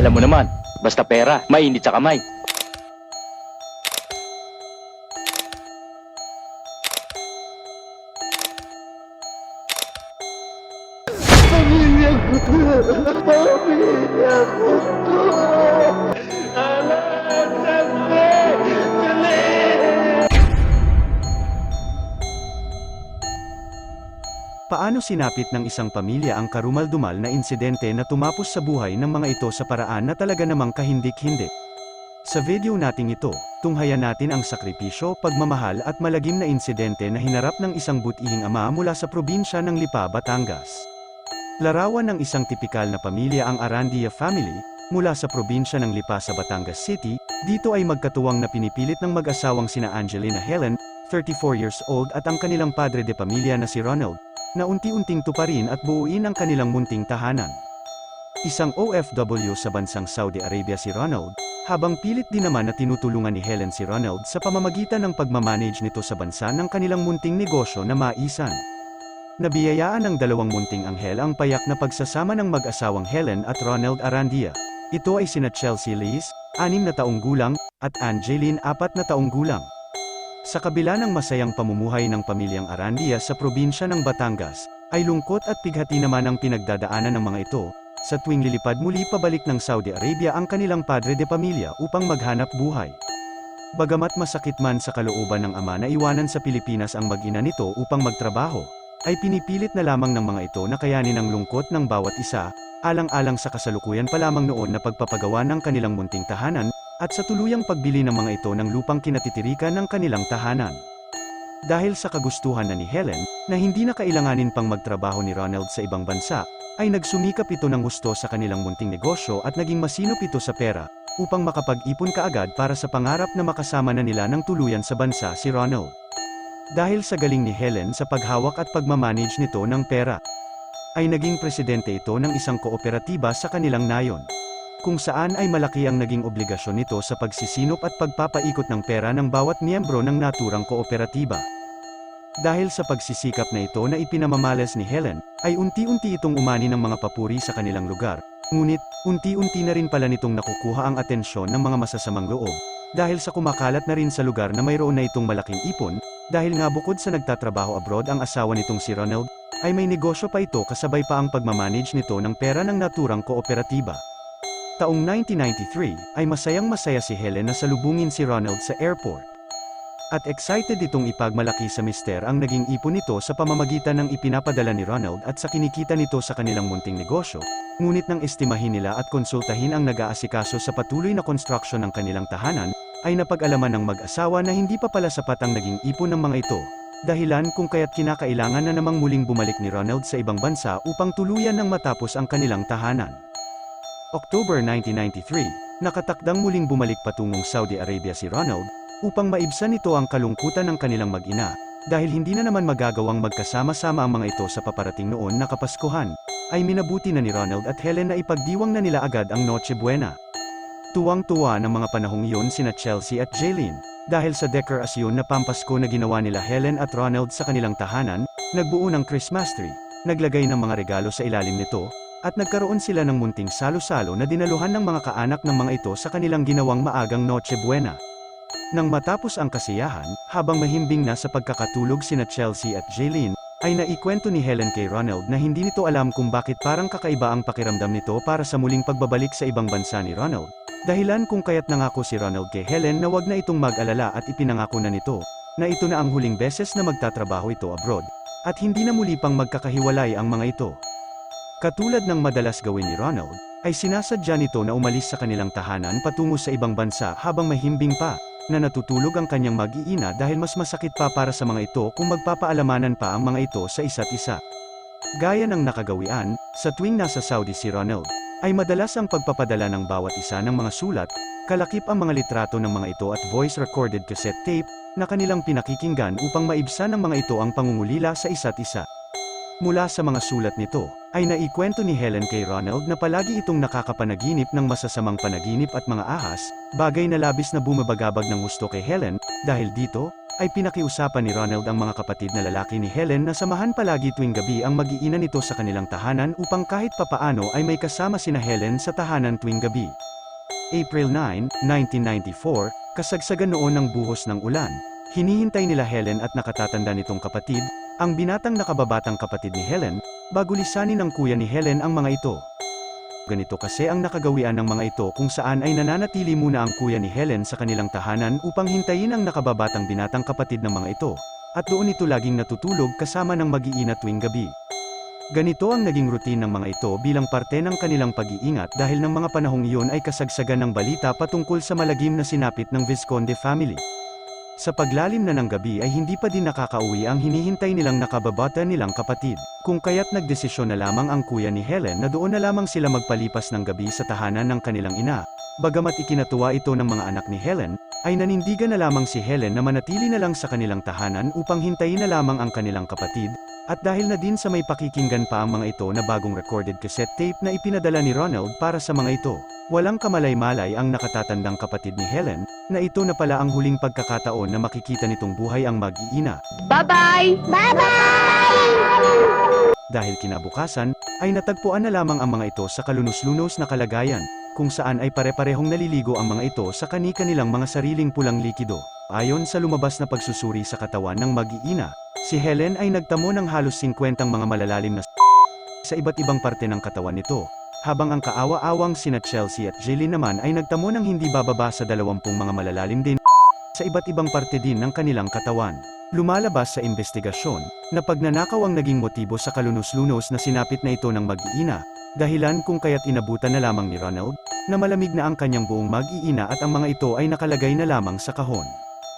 Alam mo naman, basta pera, mainit sa kamay. Paano sinapit ng isang pamilya ang karumaldumal na insidente na tumapos sa buhay ng mga ito sa paraan na talaga namang kahindik-hindik? Sa video nating ito, tunghayan natin ang sakripisyo, pagmamahal at malagim na insidente na hinarap ng isang butihing ama mula sa probinsya ng Lipa, Batangas. Larawan ng isang tipikal na pamilya ang Arandia family, mula sa probinsya ng Lipa sa Batangas City, dito ay magkatuwang na pinipilit ng mag-asawang sina Angelina Helen, 34 years old at ang kanilang padre de pamilya na si Ronald, na unti-unting tuparin at buuin ang kanilang munting tahanan. Isang OFW sa bansang Saudi Arabia si Ronald, habang pilit din naman na tinutulungan ni Helen si Ronald sa pamamagitan ng pagmamanage nito sa bansa ng kanilang munting negosyo na maisan. Nabiyayaan ng dalawang munting anghel ang payak na pagsasama ng mag-asawang Helen at Ronald Arandia. Ito ay sina Chelsea Liz, anim na taong gulang, at Angeline, apat na taong gulang. Sa kabila ng masayang pamumuhay ng pamilyang Arandia sa probinsya ng Batangas, ay lungkot at pighati naman ang pinagdadaanan ng mga ito, sa tuwing lilipad muli pabalik ng Saudi Arabia ang kanilang padre de pamilya upang maghanap buhay. Bagamat masakit man sa kalooban ng ama na iwanan sa Pilipinas ang mag-ina nito upang magtrabaho, ay pinipilit na lamang ng mga ito na kayanin ang lungkot ng bawat isa, alang-alang sa kasalukuyan pa lamang noon na pagpapagawa ng kanilang munting tahanan, at sa tuluyang pagbili ng mga ito ng lupang kinatitirikan ng kanilang tahanan. Dahil sa kagustuhan na ni Helen, na hindi na kailanganin pang magtrabaho ni Ronald sa ibang bansa, ay nagsumikap ito ng gusto sa kanilang munting negosyo at naging masinop ito sa pera, upang makapag-ipon kaagad para sa pangarap na makasama na nila ng tuluyan sa bansa si Ronald. Dahil sa galing ni Helen sa paghawak at pagmamanage nito ng pera, ay naging presidente ito ng isang kooperatiba sa kanilang nayon. Kung saan ay malaki ang naging obligasyon nito sa pagsisinop at pagpapaikot ng pera ng bawat miyembro ng naturang kooperatiba. Dahil sa pagsisikap na ito na ipinamamales ni Helen, ay unti-unti itong umani ng mga papuri sa kanilang lugar, ngunit, unti-unti na rin pala nitong nakukuha ang atensyon ng mga masasamang loob, dahil sa kumakalat na rin sa lugar na mayroon na itong malaking ipon, dahil nga bukod sa nagtatrabaho abroad ang asawa nitong si Ronald, ay may negosyo pa ito kasabay pa ang pagmamanage nito ng pera ng naturang kooperatiba. Taong 1993, ay masayang masaya si Helen na salubungin si Ronald sa airport. At excited itong ipagmalaki sa mister ang naging ipon nito sa pamamagitan ng ipinapadala ni Ronald at sa kinikita nito sa kanilang munting negosyo, ngunit nang estimahin nila at konsultahin ang nag-aasikaso sa patuloy na construction ng kanilang tahanan, ay napag-alaman ng mag-asawa na hindi pa pala sapat ang naging ipon ng mga ito, dahilan kung kaya't kinakailangan na namang muling bumalik ni Ronald sa ibang bansa upang tuluyan ng matapos ang kanilang tahanan. October 1993, nakatakdang muling bumalik patungong Saudi Arabia si Ronald, upang maibsan nito ang kalungkutan ng kanilang mag-ina, dahil hindi na naman magagawang magkasama-sama ang mga ito sa paparating noon na Kapaskuhan, ay minabuti na ni Ronald at Helen na ipagdiwang na nila agad ang Noche Buena. Tuwang-tuwa ng mga panahong iyon sina Chelsea at Jaylene, dahil sa dekorasyon na pampasko na ginawa nila Helen at Ronald sa kanilang tahanan, nagbuo ng Christmas tree, naglagay ng mga regalo sa ilalim nito, at nagkaroon sila ng munting salo-salo na dinaluhan ng mga kaanak ng mga ito sa kanilang ginawang maagang Noche Buena. Nang matapos ang kasiyahan, habang mahimbing na sa pagkakatulog sina Chelsea at Jaylene, ay naikwento ni Helen kay Ronald na hindi nito alam kung bakit parang kakaiba ang pakiramdam nito para sa muling pagbabalik sa ibang bansa ni Ronald. Dahilan kung kaya't nangako si Ronald kay Helen na wag na itong mag-alala at ipinangako na nito, na ito na ang huling beses na magtatrabaho ito abroad, at hindi na muli pang magkakahiwalay ang mga ito. Katulad ng madalas gawin ni Ronald, ay sinasadya nito na umalis sa kanilang tahanan patungo sa ibang bansa habang mahimbing pa, na natutulog ang kanyang mag-iina dahil mas masakit pa para sa mga ito kung magpapaalamanan pa ang mga ito sa isa't isa. Gaya ng nakagawian, sa tuwing nasa Saudi si Ronald, ay madalas ang pagpapadala ng bawat isa ng mga sulat, kalakip ang mga litrato ng mga ito at voice-recorded cassette tape, na kanilang pinakikinggan upang maibsan ng mga ito ang pangungulila sa isa't isa. Mula sa mga sulat nito, ay naikwento ni Helen kay Ronald na palagi itong nakakapanaginip ng masasamang panaginip at mga ahas, bagay na labis na bumabagabag ng gusto kay Helen, dahil dito, ay pinakiusapan ni Ronald ang mga kapatid na lalaki ni Helen na samahan palagi tuwing gabi ang mag-iina nito sa kanilang tahanan upang kahit papaano ay may kasama sina Helen sa tahanan tuwing gabi. April 9, 1994, kasagsagan noon ng buhos ng ulan. Hinihintay nila Helen at nakatatanda nitong kapatid, ang binatang nakababatang kapatid ni Helen, bago lisanin ng kuya ni Helen ang mga ito. Ganito kasi ang nakagawian ng mga ito kung saan ay nananatili muna ang kuya ni Helen sa kanilang tahanan upang hintayin ang nakababatang binatang kapatid ng mga ito, at doon ito laging natutulog kasama ng mag-iina tuwing gabi. Ganito ang naging routine ng mga ito bilang parte ng kanilang pag-iingat dahil ng mga panahong iyon ay kasagsagan ng balita patungkol sa malagim na sinapit ng Visconde family. Sa paglalim na ng gabi ay hindi pa din nakakauwi ang hinihintay nilang nakababata nilang kapatid, kung kaya't nagdesisyon na lamang ang kuya ni Helen na doon na lamang sila magpalipas ng gabi sa tahanan ng kanilang ina. Bagamat ikinatuwa ito ng mga anak ni Helen, ay nanindigan na lamang si Helen na manatili na lang sa kanilang tahanan upang hintayin na lamang ang kanilang kapatid, at dahil na din sa may pakikinggan pa ang mga ito na bagong recorded cassette tape na ipinadala ni Ronald para sa mga ito, walang kamalay-malay ang nakatatandang kapatid ni Helen, na ito na pala ang huling pagkakataon na makikita nitong buhay ang mag-iina. Bye-bye! Bye-bye! Dahil kinabukasan, ay natagpuan na lamang ang mga ito sa kalunos-lunos na kalagayan, kung saan ay pare-parehong naliligo ang mga ito sa kani-kanilang mga sariling pulang likido. Ayon sa lumabas na pagsusuri sa katawan ng mag-iina, si Helen ay nagtamo ng halos 50 mga malalalim na sa iba't ibang parte ng katawan nito, habang ang kaawa-awang sina Chelsea at Jillian naman ay nagtamo ng hindi bababa sa 20 mga malalalim din sa iba't ibang parte din ng kanilang katawan. Lumalabas sa investigasyon, na pagnanakaw ang naging motibo sa kalunos-lunos na sinapit na ito ng mag-iina, dahilan kung kaya't inabutan na lamang ni Ronald, na malamig na ang kanyang buong mag-iina at ang mga ito ay nakalagay na lamang sa kahon.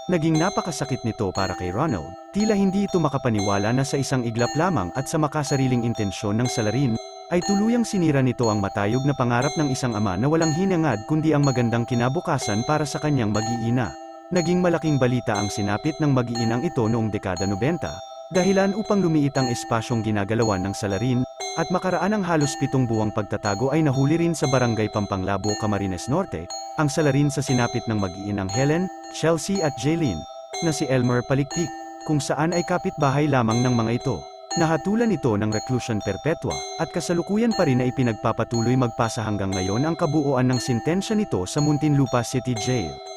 Naging napakasakit nito para kay Ronald, tila hindi ito makapaniwala na sa isang iglap lamang at sa makasariling intensyon ng salarin, ay tuluyang sinira nito ang matayog na pangarap ng isang ama na walang hinangad kundi ang magandang kinabukasan para sa kanyang mag-iina. Naging malaking balita ang sinapit ng mag-iinang ito noong dekada 90, dahilan upang lumiit ang espasyong ginagalawan ng salarin, at makaraan ang halos pitong buwang pagtatago ay nahuli rin sa barangay Pampanglabo, Camarines Norte, ang salarin sa sinapit ng mag-iinang Helen, Chelsea at Jaylene, na si Elmer Palikpik, kung saan ay kapitbahay lamang ng mga ito. Nahatulan ito ng reclusion perpetua, at kasalukuyan pa rin na ipinagpapatuloy magpasa hanggang ngayon ang kabuuan ng sintensya nito sa Muntinlupa City Jail.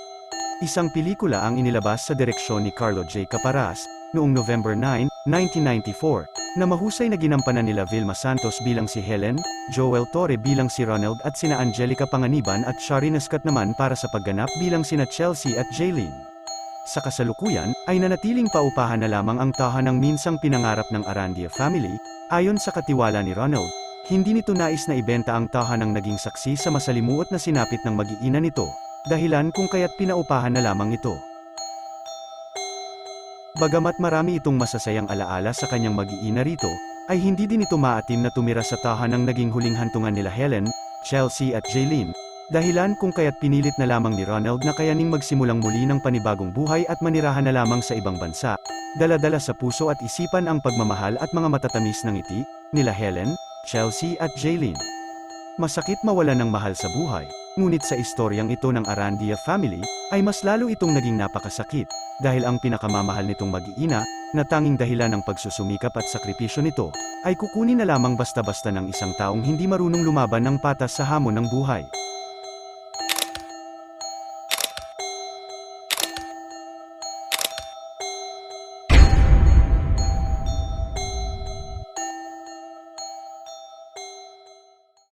Isang pelikula ang inilabas sa direksyon ni Carlo J. Caparas, noong November 9, 1994, na mahusay na ginampanan nila Vilma Santos bilang si Helen, Joel Torre bilang si Ronald at sina Angelica Panganiban at Shari Nascat naman para sa pagganap bilang sina Chelsea at Jaylene. Sa kasalukuyan, ay nanatiling paupahan na lamang ang tahanang minsang pinangarap ng Arandia family, ayon sa katiwala ni Ronald, hindi nito nais na ibenta ang tahanang naging saksi sa masalimuot na sinapit ng mag-iina nito, dahilan kung kaya't pinaupahan na lamang ito. Bagamat marami itong masasayang alaala sa kanyang mag-iina rito, ay hindi din ito maatim na tumira sa tahanang naging huling hantungan nila Helen, Chelsea at Jaylene, dahilan kung kaya't pinilit na lamang ni Ronald na kayaning magsimulang muli ng panibagong buhay at manirahan na lamang sa ibang bansa, daladala sa puso at isipan ang pagmamahal at mga matatamis ng ngiti, nila Helen, Chelsea at Jaylene. Masakit mawala ng mahal sa buhay, ngunit sa istoryang ito ng Arandia family, ay mas lalo itong naging napakasakit, dahil ang pinakamamahal nitong mag-iina, na tanging dahilan ng pagsusumikap at sakripisyo nito, ay kukunin na lamang basta-basta ng isang taong hindi marunong lumaban ng patas sa hamon ng buhay.